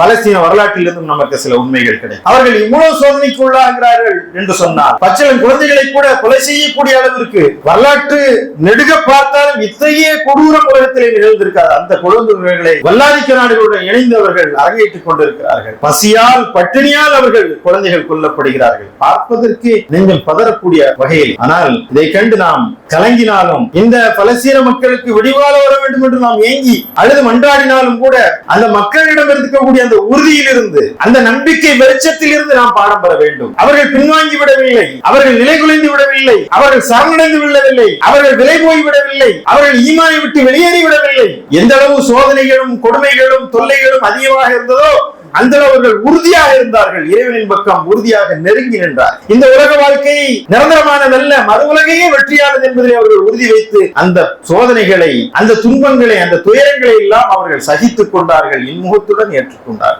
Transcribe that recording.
பலஸ்தீன வரலாற்றிலிருந்தும் நமக்கு சில உண்மைகள் கிடைக்கும். அவர்கள் இவ்வளவு சோதனைக்கு உள்ளாகிறார்கள் என்று சொன்னார் பச்சிலம் குழந்தைகளை கூட கொலை செய்யக்கூடிய அளவிற்கு வரலாற்று நெடுக பார்த்தாலும் இத்தகைய கொடூர உலகத்திலே நிகழ்ந்திருக்காது. அந்த குழந்தைகளை வல்லாதிக்க நாடுகளுடன் இணைந்தவர்கள் அரங்கேற்றுக் கொண்டிருக்கிறார்கள். பசியால் பட்டினியால் அவர்கள் குழந்தைகள் கொல்லப்படுகிறார்கள். பார்ப்பதற்கு நீங்கள் பதறக்கூடிய வகையில் ஆனால் இதை கண்டு நாம் கலங்கினாலும் இந்த பலஸ்தீன மக்களுக்கு விடிவால வர வேண்டும் என்று நாம் ஏங்கி அழுது மன்றாடினாலும் கூட அந்த மக்களிடம் இருக்கக்கூடிய அந்த உறுதியிலிருந்து அந்த நம்பிக்கை வெளிச்சத்தில் இருந்து நாம் பாடம் பெற வேண்டும். அவர்கள் பின்வாங்கி விடவில்லை. அவர்கள் நிலை குலைந்து விடவில்லை. அவர்கள் சரணடைந்து விடவில்லை. அவர்கள் விலை போய் விடவில்லை. அவர்கள் ஈமானை விட்டு வெளியேறி விடவில்லை. எந்த அளவு சோதனைகளும் கொடுமைகளும் தொல்லைகளும் அதிகமாக இருந்ததோ அந்த அவர்கள் உறுதியாக இருந்தார்கள். இறைவனின் பக்கம் உறுதியாக நெருங்கி நின்றார். இந்த உலக வாழ்க்கை நிரந்தரமானதல்ல மறு உலகையே வெற்றியானது என்பதில் அவர்கள் உறுதி வைத்து அந்த சோதனைகளை அந்த துன்பங்களை அந்த துயரங்களை எல்லாம் அவர்கள் சகித்துக் கொண்டார்கள். இன்முகத்துடன் ஏற்றுக்கொண்டார்கள்.